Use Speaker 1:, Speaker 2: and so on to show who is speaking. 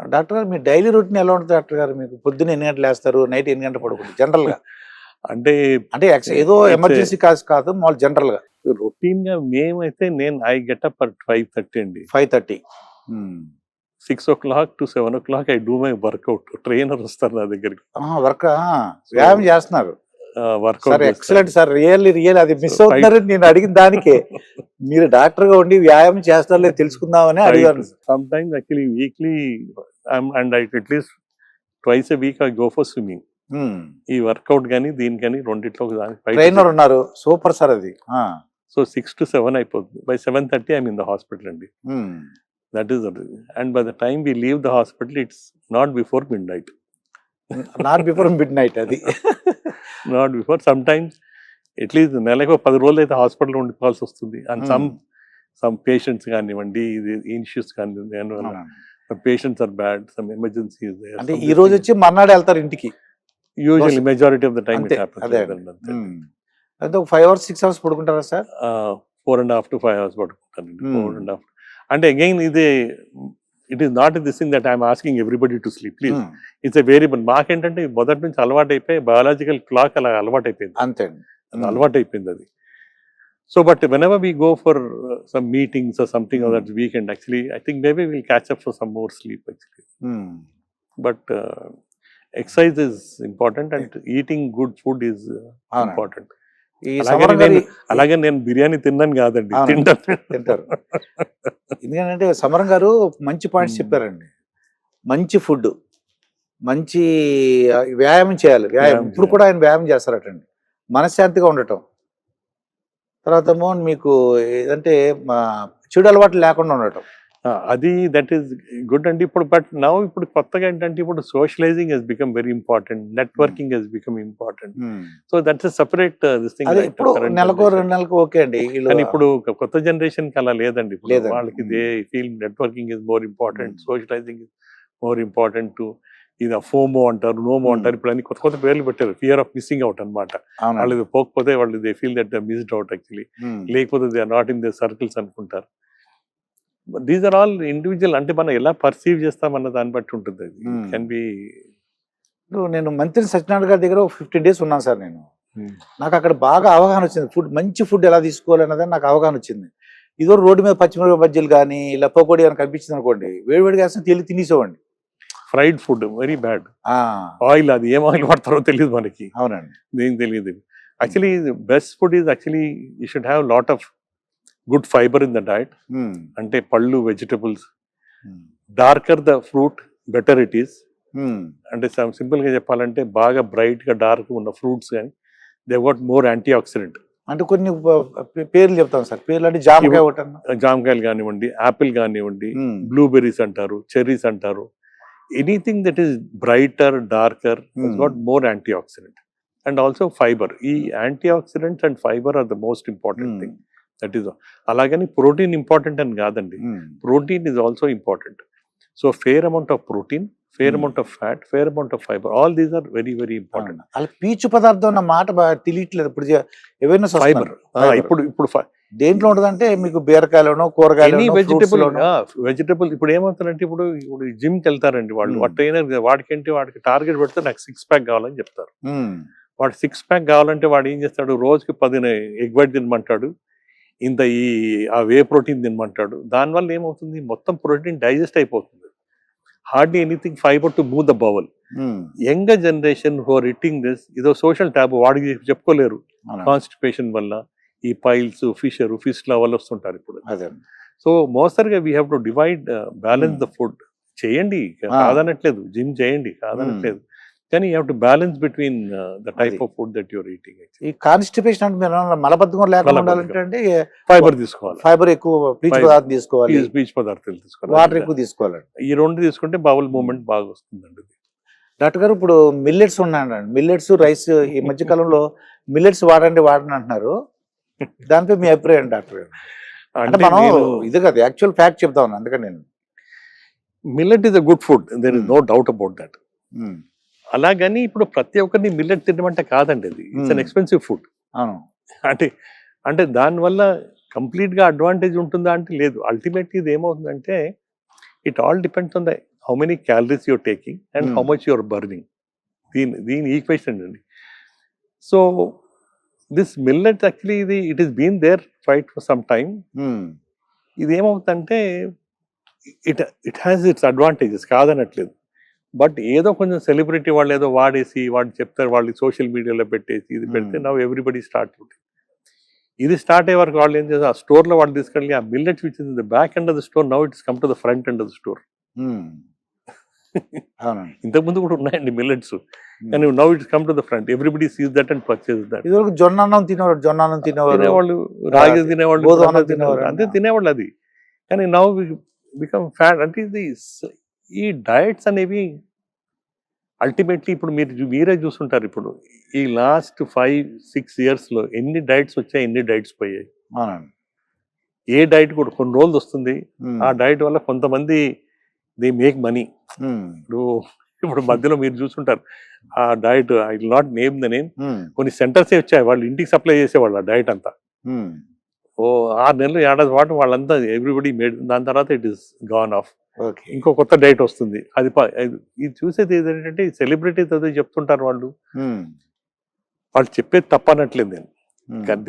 Speaker 1: Doctor గారు మీ daily routine ఎలా ఉంటుంది డాక్టర్ గారు? మీకు పొద్దున్న ఎన్ని గంటలు వేస్తారు నైట్ ఎన్ని గంటలు పడుకుంటారు? జనరల్గా
Speaker 2: అంటే
Speaker 1: అంటే ఏదో ఎమర్జెన్సీ కాదు కాదు మామూలు
Speaker 2: జనరల్గా రొటీన్గా మేమైతే నేను I get up at five thirty అండి.
Speaker 1: Five thirty.
Speaker 2: Six o'clock to seven o'clock I do my workout. Trainer వస్తారు నా దగ్గరికి.
Speaker 1: వర్క్? వ్యాయామం చేస్తున్నారు.
Speaker 2: Workout
Speaker 1: excellent sir really real అది మిస్ అవుతున్నారు. నేను అడిగిన దానికే. మీరు డాక్టర్గా ఉండి వ్యాయామం చేస్తారో లేదు తెలుసుకుందామని అడిగాను.
Speaker 2: Sometimes actually weekly and I at least twice a week I go for swimming ఈ వర్కౌట్ కానీ దీనికని రెండిట్లో ఒక దానికి
Speaker 1: ట్రైనర్ ఉన్నారు. సూపర్ సార్ అది.
Speaker 2: సో సిక్స్ టు సెవెన్ అయిపోతుంది by seven thirty I'm in the hospital అండి. That is and by the time we leave the hospital it's not before midnight
Speaker 1: not before midnight అది.
Speaker 2: Not before sometimes at least నెలకు పది రోజులు అయితే hospital ఉండిపోవాల్సి వస్తుంది. And some some patients కానివ్వండి ఇది ఇన్ష్యూస్ కానివ్వండి patients are bad some emergency
Speaker 1: అంటే ఈ రోజు వచ్చి మర్నాడు వెళ్తారు ఇంటికి.
Speaker 2: Usually majority of the time.
Speaker 1: అంటే ఒక five hours six hours పడుకుంటారా sir?
Speaker 2: Four and half to five hours
Speaker 1: Hmm.
Speaker 2: Four and half అంటే అగైన్ ఇది it is not this thing that I'm asking everybody to sleep please. It's a variable మాకేంటంటే మొదటి నుంచి అలవాటు అయిపోయి biological clock అలా అలవాటు అయిపోయింది
Speaker 1: అంతే Hmm.
Speaker 2: అలవాటు అయిపోయింది అది so but whenever we go for some meetings something. That weekend actually I think maybe will catch up for some more sleep actually. But exercise is important and eating good food is. Important
Speaker 1: ఈ
Speaker 2: అలాగే నేను బిర్యానీ తిన్నాను కాదండి. తింటాను
Speaker 1: తింటారు. ఎందుకంటే సమరం గారు మంచి పాయింట్స్. చెప్పారండి మంచి ఫుడ్ మంచి వ్యాయామం చేయాలి వ్యాయామం ఇప్పుడు. కూడా ఆయన వ్యాయామం చేస్తారటండి మనశ్శాంతిగా ఉండటం తర్వాత మీకు ఏదంటే మా చెడు అలవాట్లు లేకుండా ఉండటం
Speaker 2: అది దట్ ఈస్ గుడ్ అండి. ఇప్పుడు బట్ నవ్ ఇప్పుడు కొత్తగా ఏంటంటే ఇప్పుడు socialising has become very important networking has become important so that's separate this thing
Speaker 1: నెలకు రెండు నెలలకు ఓకే అండి.
Speaker 2: కానీ ఇప్పుడు కొత్త జనరేషన్కి అలా లేదండి. వాళ్ళకి
Speaker 1: Hmm.
Speaker 2: They feel networking is more important. Socialising is more important to ఇది ఫోమో అంటారు నోమో
Speaker 1: Hmm.
Speaker 2: అంటారు. ఇప్పుడు అన్ని కొత్త కొత్త పేర్లు పెట్టారు. ఫియర్ ఆఫ్ మిస్సింగ్ అవుట్ అనమాట. వాళ్ళు పోకపోతే వాళ్ళు they feel that the missed out actually. లేకపోతే they are not in the circles అనుకుంటారు. దీస్ ఆర్ ఆల్ ఇండివిజువల్ అంటే మనం ఎలా పర్సీవ్ చేస్తామన్న దాన్ని బట్టి ఉంటుంది అది.
Speaker 1: Hmm.
Speaker 2: కెన్ బి
Speaker 1: ఇప్పుడు నేను మంత్రి సత్యనారాయణ గారి దగ్గర ఫిఫ్టీన్ డేస్ ఉన్నాను సార్ నేను. నాకు అక్కడ బాగా అవగాహన వచ్చింది. ఫుడ్ మంచి ఫుడ్ ఎలా తీసుకోవాలి అన్నది నాకు అవగాహన వచ్చింది. ఇదో రోడ్డు మీద పచ్చిమిరపకాయ బజ్జీలు కానీ ఇలా పకోడీ అని కనిపించింది అనుకోండి వేడివేడిగా వేస్తే తెలియ తినేసేవాడిని.
Speaker 2: Fried food very bad
Speaker 1: ah,
Speaker 2: oil అది ఏం ఆయిల్ వాడతారో తెలియదు మనకి.
Speaker 1: అవునండి.
Speaker 2: ఏం తెలియదు. Actually best food is actually you should have lot of good fibre in the diet
Speaker 1: um,
Speaker 2: అంటే పళ్ళు vegetables.
Speaker 1: Um,
Speaker 2: darker the fruit better it is.
Speaker 1: Um,
Speaker 2: అంటే సింపుల్గా చెప్పాలంటే బాగా బ్రైట్గా డార్క్ ఉన్న ఫ్రూట్స్ కానీ they what more antioxidant
Speaker 1: అంటే కొన్ని పేర్లు చెప్తాను సార్. పేర్లు అంటే జామకాయ.
Speaker 2: జామకాయలు కానివ్వండి యాపిల్ కానివ్వండి బ్లూబెర్రీస్ అంటారు చెర్రీస్ అంటారు. Anything that is brighter darker
Speaker 1: Hmm.
Speaker 2: Got more antioxidant and also fibre. ఈ antioxidants and fibre are the most important thing. That is అలాగని ప్రోటీన్ ఇంపార్టెంట్ అని కాదండి.
Speaker 1: ఉమ్,
Speaker 2: protein is also important so fair amount of protein fair
Speaker 1: Hmm.
Speaker 2: Amount of fat fair amount of fibre all these are very very important.
Speaker 1: అలా పీచు పదార్థం అన్న మాట తెలియట్లేదు. ఇప్పుడు అవేర్నెస్
Speaker 2: ఫైబర్. ఇప్పుడు ఇప్పుడు
Speaker 1: దేంట్లో ఉంటదంటే మీకు బీరకాయలోనో కూరగాయలు
Speaker 2: వెజిటబుల్ వెజిటబుల్ ఇప్పుడు ఏమవుతారంటే ఇప్పుడు ఇప్పుడు జిమ్కి వెళ్తారండి వాళ్ళు.
Speaker 1: Hmm.
Speaker 2: వాడు ట్రైనర్ వాడికి ఏంటి వాడికి టార్గెట్ పెడితే నాకు సిక్స్ ప్యాక్ కావాలని చెప్తారు. వాడు సిక్స్ ప్యాక్ కావాలంటే వాడు ఏం చేస్తాడు? రోజుకి పది ఎగ్ వైట్ తినమంటాడు. ఇంత ఈ ఆ వే ప్రోటీన్ తినమంటాడు. దానివల్ల ఏమవుతుంది? మొత్తం ప్రోటీన్ డైజెస్ట్ అయిపోతుంది. Hardly anything fibre to move the bowel young generation who are eating this ఇదో సోషల్ ట్యాబ్ వాడికి చెప్పుకోలేరు. కాన్స్టిపేషన్ వల్ల ఈ పైల్స్ ఫిషర్ ఫిష్ వల్ల వస్తుంటారు ఇప్పుడు. So మోస్తరుగా we have to divide balance. The food చేయండి. కాదనట్లేదు. జిమ్ చేయండి. కాదనట్లేదు. కానీ you have to balance between the type. Of food that your eating
Speaker 1: ఈ కాన్స్టిపేషన్ అంటే మీరు మలబద్ధకం లేకుండా. ఉండాలంటే అంటే
Speaker 2: ఫైబర్ తీసుకోవాలి.
Speaker 1: ఫైబర్ ఎక్కువ పీచు. పదార్థం తీసుకోవాలి.
Speaker 2: పీచు పదార్థాలు తీసుకోవాలి.
Speaker 1: వాటర్ ఎక్కువ తీసుకోవాలండి.
Speaker 2: ఈ రెండు తీసుకుంటే బౌల్ మూమెంట్ బాగా వస్తుందండి
Speaker 1: డాక్టర్ గారు ఇప్పుడు మిల్లెట్స్ ఉన్నాయండి. మిల్లెట్స్ రైస్ ఈ మధ్య కాలంలో మిల్లెట్స్ వాడండి వాడండి అంటున్నారు. దానిపై మీ అభిప్రాయం డాక్టర్ గారు? అంటే మనం ఇది కదా యాక్చువల్ ఫ్యాక్ట్ చెప్తా ఉన్నాను అందుకని నేను.
Speaker 2: Millet is a good food there is. No doubt about that అలాగని ఇప్పుడు ప్రతి ఒక్కరిని మిల్లెట్ తినమంటే కాదండి అది. It's an. ఎక్స్పెన్సివ్ ఫుడ్ అంటే అంటే దానివల్ల కంప్లీట్గా అడ్వాంటేజ్ ఉంటుందా అంటే లేదు. అల్టిమేట్లీ ఇది ఏమవుతుందంటే it all depends on the how many calories you're taking and how. Much your burning దీని దీని ఈక్వేషన్ అండి. సో దిస్ మిల్లెట్ యాక్చువల్లీ ఇది it is been there fight for some time ఇది ఏమవుతుందంటే it it has its advantages కాదనట్లేదు. But ఏదో కొంచెం celebrity వాళ్ళు ఏదో వాడేసి వాళ్ళు చెప్తారు వాళ్ళు సోషల్ మీడియాలో పెట్టేసి ఇది పెడితే
Speaker 1: Hmm.
Speaker 2: నవ్ ఎవ్రీబడి స్టార్ట్ ఇది స్టార్ట్ అయ్యే వరకు వాళ్ళు ఏం చేస్తారు? ఆ స్టోర్లో వాళ్ళు తీసుకెళ్ళి ఆ millets which in the back end of the store now it's come to the front end of the store. ఇంతకుముందు కూడా ఉన్నాయండి మిల్లెట్స్. కానీ now it's come to the front. Everybody sees that and purchase that.
Speaker 1: ఇదివరకు జొన్న అన్నం తినేవారు జొన్న అన్నం తినేవారు
Speaker 2: తినేవాళ్ళు రాగి తినేవాళ్ళు.
Speaker 1: తినేవారు.
Speaker 2: అంతే తినేవాళ్ళు అది. కానీ నవ్ బికమ్ ఫ్యాట్ అంటే ఇది ఈ డయట్స్ అనేవి అల్టిమేట్లీ ఇప్పుడు మీరు మీరే చూస్తుంటారు ఇప్పుడు. ఈ లాస్ట్ ఫైవ్ సిక్స్ ఇయర్స్లో ఎన్ని డైట్స్ వచ్చాయి ఎన్ని డైట్స్ పోయాయి? ఏ డైట్ కూడా కొన్ని రోజులు వస్తుంది. ఆ డైట్ వల్ల కొంతమంది దే మేక్ మనీ. ఇప్పుడు ఇప్పుడు మధ్యలో మీరు చూస్తుంటారు. ఆ diet I not name the name. కొన్ని సెంటర్స్ వచ్చాయి వాళ్ళు ఇంటికి సప్లై చేసేవాళ్ళు ఆ డైట్ అంతా. ఓ ఆరు నెలలు ఏడాది పాటు వాళ్ళంతా ఎవ్రీబడి మేడ్ దాని తర్వాత ఇట్ ఇస్ గాన్ ఆఫ్. ఇంకో కొత్త డైట్ వస్తుంది. అది ఇది- చూసేది ఏంటంటే సెలబ్రిటీస్ అదే చెప్తుంటారు వాళ్ళు. వాళ్ళు చెప్పేది తప్పనట్లేదు నేను.